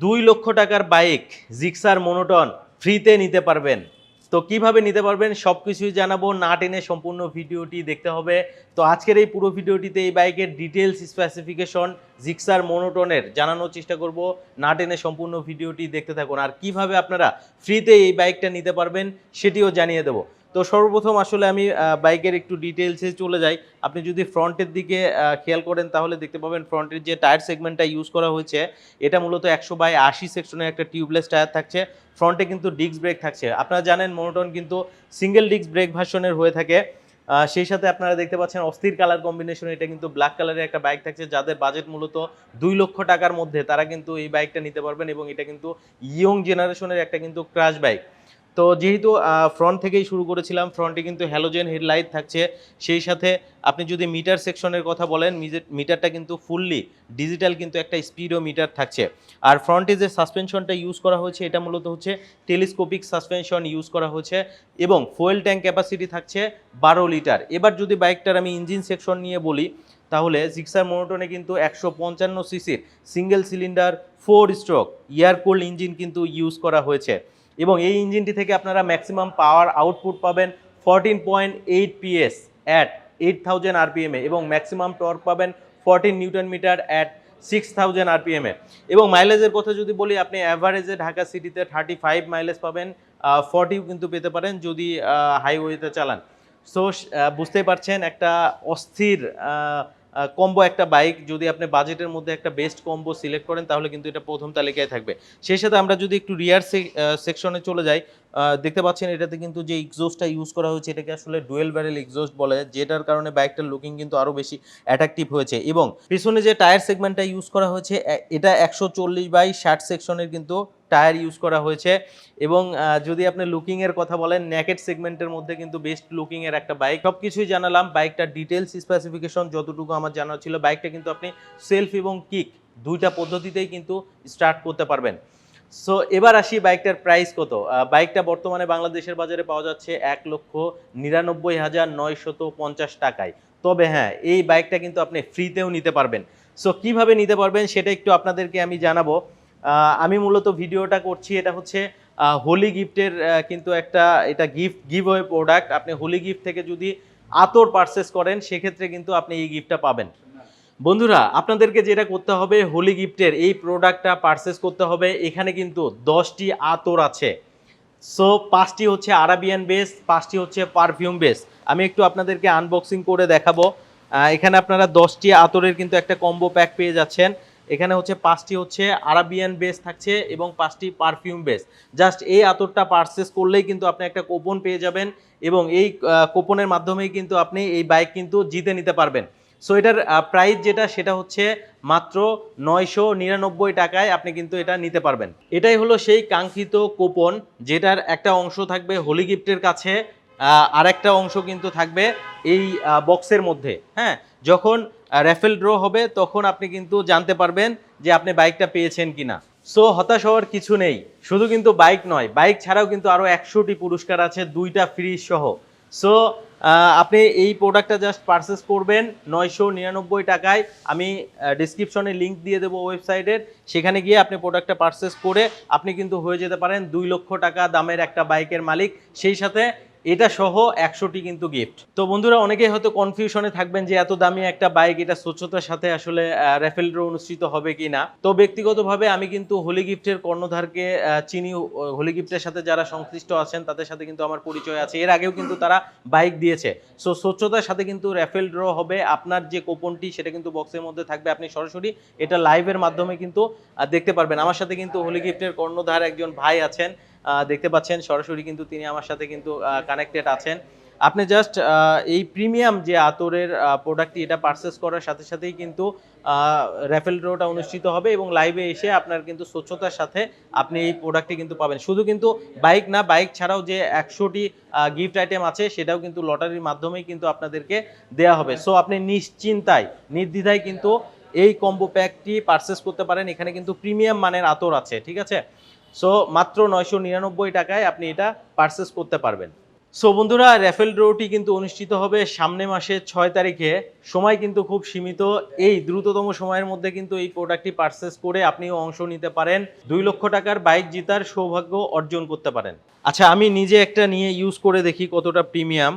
দুই লক্ষ টাকার বাইক জিক্সার মোনোটন ফ্রিতে নিতে পারবেন। তো কীভাবে নিতে পারবেন সব কিছুই জানাব, না টেনে সম্পূর্ণ ভিডিওটি দেখতে হবে। তো আজকের এই পুরো ভিডিওটিতে এই বাইকের ডিটেলস স্পেসিফিকেশন জিক্সার মোনোটনের জানানোর চেষ্টা করব। না টেনে সম্পূর্ণ ভিডিওটি দেখতে থাকুন। আর কীভাবে আপনারা ফ্রিতে এই বাইকটা নিতে পারবেন সেটিও জানিয়ে দেবো। তো সর্বপ্রথম আসলে আমি বাইকের একটু ডিটেলসে চলে যাই। আপনি যদি ফ্রন্টের দিকে খেয়াল করেন তাহলে দেখতে পাবেন ফ্রন্টের যে টায়ার সেগমেন্টটা ইউজ করা হয়েছে, এটা মূলত একশো বাই আশি সেকশনের একটা টিউবলেস টায়ার থাকছে। ফ্রন্টে কিন্তু ডিস্ক ব্রেক থাকছে। আপনারা জানেন মোনোটন কিন্তু সিঙ্গেল ডিস্ক ব্রেক ভার্সনের হয়ে থাকে। সেই সাথে আপনারা দেখতে পাচ্ছেন অস্থির কালার কম্বিনেশন এটা কিন্তু ব্ল্যাক কালারের একটা বাইক থাকছে, যাদের বাজেট মূলত দুই লক্ষ টাকার মধ্যে। তারা কিন্তু এই বাইকটা নিতে পারবেন এবং এটা কিন্তু ইয়ং জেনারেশনের একটা কিন্তু ক্রাশ বাইক তো যেহেতু ফ্রন্ট থেকেই শুরু করেছিলাম ফ্রন্টে কিন্তু হ্যালোজেন হেডলাইট থাকছে। সেই সাথে আপনি যদি মিটার সেকশনের কথা বলেন মিটারটা কিন্তু ফুললি ডিজিটাল কিন্তু একটা স্পিডও মিটার থাকছে। আর ফ্রন্টে যে সাসপেনশনটা ইউজ করা হয়েছে, এটা মূলত হচ্ছে টেলিস্কোপিক সাসপেনশন ইউজ করা হয়েছে এবং ফুয়েল ট্যাঙ্ক ক্যাপাসিটি থাকছে বারো লিটার এবার যদি বাইকটার আমি ইঞ্জিন সেকশন নিয়ে বলি, তাহলে সিক্সার মোনোটনে কিন্তু একশো পঞ্চান্ন সিসির single cylinder four stroke air engine কিন্তু ইউজ করা হয়েছে। এবং এই ইঞ্জিনটি থেকে আপনারা ম্যাক্সিমাম পাওয়ার আউটপুট পাবেন fourteen point eight PS at eight thousand আরপিএমে এবং ম্যাক্সিমাম টর্ক পাবেন fourteen newton metre at six thousand আরপিএমে এবং মাইলেজের কথা যদি বলি, আপনি অ্যাভারেজে ঢাকা সিটিতে থার্টি ফাইভ মাইলেজ পাবেন ফর্টিও কিন্তু পেতে পারেন যদি হাইওয়েতে চালান। সো বুঝতেই পারছেন একটা অস্থির কম্বো একটা বাইক যদি আপনি বাজেটের মধ্যে একটা বেস্ট কম্বো সিলেক্ট করেন, তাহলে কিন্তু এটা প্রথম তালিকায় থাকবে। সেই সাথে আমরা যদি একটু রিয়ার সেকশনে চলে যাই দেখতে পাচ্ছেন এটাতে কিন্তু যে এক্সোস্টটা ইউজ করা হয়েছে, এটাকে আসলে ডুয়েল ব্যারেল এক্সোস্ট বলে যেটার কারণে বাইকটার লুকিং কিন্তু আরও বেশি অ্যাট্রাকটিভ হয়েছে। এবং পিছনে যে টায়ার সেগমেন্টটা ইউজ করা হয়েছে এটা একশো চল্লিশ বাই ষাট সেকশনের কিন্তু টায়ার ইউজ করা হয়েছে। এবং যদি আপনি লুকিংয়ের কথা বলেন ন্যাকেট সেগমেন্টের মধ্যে কিন্তু বেস্ট লুকিংয়ের একটা বাইক সব কিছুই জানালাম বাইকটার ডিটেলস স্পেসিফিকেশন যতটুকু আমার জানা ছিল বাইকটা কিন্তু আপনি সেলফ এবং কিক দুইটা পদ্ধতিতেই কিন্তু স্টার্ট করতে পারবেন। সো এবার আসি বাইকটার প্রাইস কত? বাইকটা বর্তমানে বাংলাদেশের বাজারে পাওয়া যাচ্ছে এক লক্ষ নিরানব্বই হাজার নয়শত পঞ্চাশ টাকায়। তবে হ্যাঁ এই বাইকটা কিন্তু আপনি ফ্রিতেও নিতে পারবেন। সো কীভাবে নিতে পারবেন সেটা একটু আপনাদেরকে আমি জানাব। আমি মূলত ভিডিওটা করছি, এটা হচ্ছে হোলি গিফটের কিন্তু একটা, এটা গিফট গিভ প্রোডাক্ট আপনি হোলি গিফট থেকে যদি আতর পারচেস করেন, সেক্ষেত্রে কিন্তু আপনি এই গিফটটা পাবেন। বন্ধুরা, আপনাদেরকে যেটা করতে হবে হোলি গিফটের এই প্রোডাক্টটা পারচেস করতে হবে। এখানে কিন্তু দশটি আতর আছে। সো পাঁচটি হচ্ছে আরাবিয়ান বেস পাঁচটি হচ্ছে পারফিউম বেস আমি একটু আপনাদেরকে আনবক্সিং করে দেখাবো। এখানে আপনারা দশটি আতরের কিন্তু একটা কম্বো প্যাক পেয়ে যাচ্ছেন। এখানে হচ্ছে পাঁচটি হচ্ছে আরাবিয়ান বেস থাকছে এবং পাঁচটি পারফিউম বেস জাস্ট এই আতরটা পারচেস করলেই কিন্তু আপনি একটা কোপন পেয়ে যাবেন এবং এই কোপনের মাধ্যমেই কিন্তু আপনি এই বাইক কিন্তু জিতে নিতে পারবেন। সো এটার প্রাইস যেটা, সেটা হচ্ছে মাত্র নয়শো নিরানব্বই টাকায় আপনি কিন্তু এটা নিতে পারবেন। এটাই হলো সেই কাঙ্ক্ষিত কোপন যেটার একটা অংশ থাকবে হোলি গিফটের কাছে আর একটা অংশ কিন্তু থাকবে এই বক্সের মধ্যে হ্যাঁ? যখন র্যাফেল ড্র হবে, তখন আপনি কিন্তু জানতে পারবেন যে আপনি বাইকটা পেয়েছেন কিনা। সো হতাশ হওয়ার কিছু নেই। শুধু কিন্তু বাইক নয় বাইক ছাড়াও কিন্তু আরও একশোটি পুরস্কার আছে, দুইটা ফ্রি সহ। সো আপনি এই প্রোডাক্টটা জাস্ট পারচেস করবেন নয়শো নিরানব্বই টাকায়। আমি ডিসক্রিপশনে লিঙ্ক দিয়ে দেবো ওয়েবসাইটের সেখানে গিয়ে আপনি প্রোডাক্টটা পারচেস করে আপনি কিন্তু হয়ে যেতে পারেন দুই লক্ষ টাকা দামের একটা বাইকের মালিক। সেই সাথে এটা সহ একশোটি কিন্তু গিফট তো বন্ধুরা, অনেকেই হয়তো কনফিউশনে থাকবেন যে এত দামি একটা বাইক এটা স্বচ্ছতার সাথে আসলে র্যাফেল ড্র অনুষ্ঠিত হবে কি না। তো ব্যক্তিগতভাবে আমি কিন্তু হোলি গিফটের কর্ণধারকে চিনি হোলি গিফটের সাথে যারা সংশ্লিষ্ট আছেন, তাদের সাথে কিন্তু আমার পরিচয় আছে। এর আগেও কিন্তু তারা বাইক দিয়েছে। সো স্বচ্ছতার সাথে কিন্তু র্যাফেল ড্র হবে। আপনার যে কোপনটি সেটা কিন্তু বক্সের মধ্যে থাকবে। আপনি সরাসরি এটা লাইভের মাধ্যমে কিন্তু দেখতে পারবেন। আমার সাথে কিন্তু হোলি গিফটের কর্ণধার একজন ভাই আছেন। দেখতে পাচ্ছেন, সরাসরি কিন্তু তিনি আমার সাথে কিন্তু কানেক্টেড আছেন। আপনি জাস্ট এই প্রিমিয়াম যে আতরের প্রোডাক্টটি এটা পারচেস করার সাথে সাথেই কিন্তু র্যাফেল ড্রটা অনুষ্ঠিত হবে এবং লাইভে এসে আপনার কিন্তু স্বচ্ছতার সাথে আপনি এই প্রোডাক্টটি কিন্তু পাবেন। শুধু কিন্তু বাইক না বাইক ছাড়াও যে একশোটি গিফট আইটেম আছে, সেটাও কিন্তু লটারির মাধ্যমেই কিন্তু আপনাদেরকে দেয়া হবে। সো আপনি নিশ্চিন্তায়, নির্দ্বিধায় কিন্তু এই কম্বো প্যাকটি পারচেস করতে পারেন। এখানে কিন্তু প্রিমিয়াম মানের আতর আছে, ঠিক আছে? সো মাত্র নয়শো নিরানব্বই টাকায় আপনি এটা পারচেস করতে পারবেন। সো বন্ধুরা র্যাফেল ড্রোটি কিন্তু অনুষ্ঠিত হবে সামনে মাসের ছয় তারিখে। সময় কিন্তু খুব সীমিত। এই দ্রুততম সময়ের মধ্যে কিন্তু এই প্রোডাক্টটি পারচেস করে আপনিও অংশ নিতে পারেন। দুই লক্ষ টাকার বাইক জেতার সৌভাগ্য অর্জন করতে পারেন। আচ্ছা আমি নিজে একটা নিয়ে ইউজ করে দেখি কতটা প্রিমিয়াম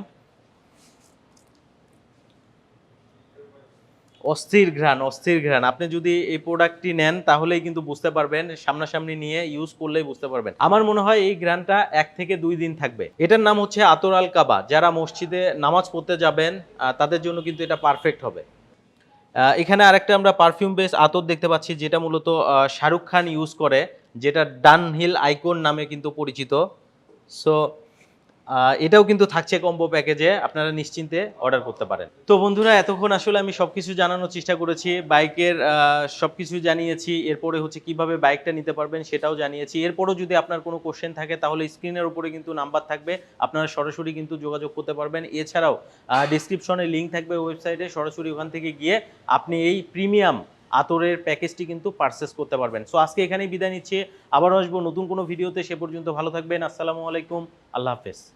অস্থির ঘ্রাণ অস্থির ঘ্রাণ। আপনি যদি এই প্রোডাক্টটি নেন, তাহলেই কিন্তু বুঝতে পারবেন, সামনাসামনি নিয়ে ইউজ করলেই বুঝতে পারবেন। আমার মনে হয় এই ঘ্রাণটা এক থেকে দুই দিন থাকবে। এটার নাম হচ্ছে আতর আল কাবা। যারা মসজিদে নামাজ পড়তে যাবেন তাদের জন্য কিন্তু এটা পারফেক্ট হবে। এখানে আরেকটা আমরা পারফিউম বেস আতর দেখতে পাচ্ছি, যেটা মূলত শাহরুখ খান ইউজ করে, যেটা ডানহিল আইকন নামে কিন্তু পরিচিত। সো এটাও কিন্তু থাকছে কম্বো প্যাকেজে আপনারা নিশ্চিন্তে অর্ডার করতে পারেন। তো বন্ধুরা, এতক্ষণ আসলে আমি সব কিছু জানানোর চেষ্টা করেছি, বাইকের সব কিছু জানিয়েছি, এরপরে হচ্ছে কীভাবে বাইকটা নিতে পারবেন সেটাও জানিয়েছি। এরপরও যদি আপনার কোনো কোশ্চেন থাকে, তাহলে স্ক্রিনের উপরে কিন্তু নাম্বার থাকবে, আপনারা সরাসরি কিন্তু যোগাযোগ করতে পারবেন। এছাড়াও ডিসক্রিপশনে লিঙ্ক থাকবে ওয়েবসাইটে সরাসরি ওখান থেকে গিয়ে আপনি এই প্রিমিয়াম আতরের প্যাকেজটি কিন্তু পারচেস করতে পারবেন। সো আজকে এখানেই বিদায় নিচ্ছি, আবার আসব নতুন কোনো ভিডিওতে সে পর্যন্ত ভালো থাকবেন, আসসালামু আলাইকুম, আল্লাহ হাফেজ।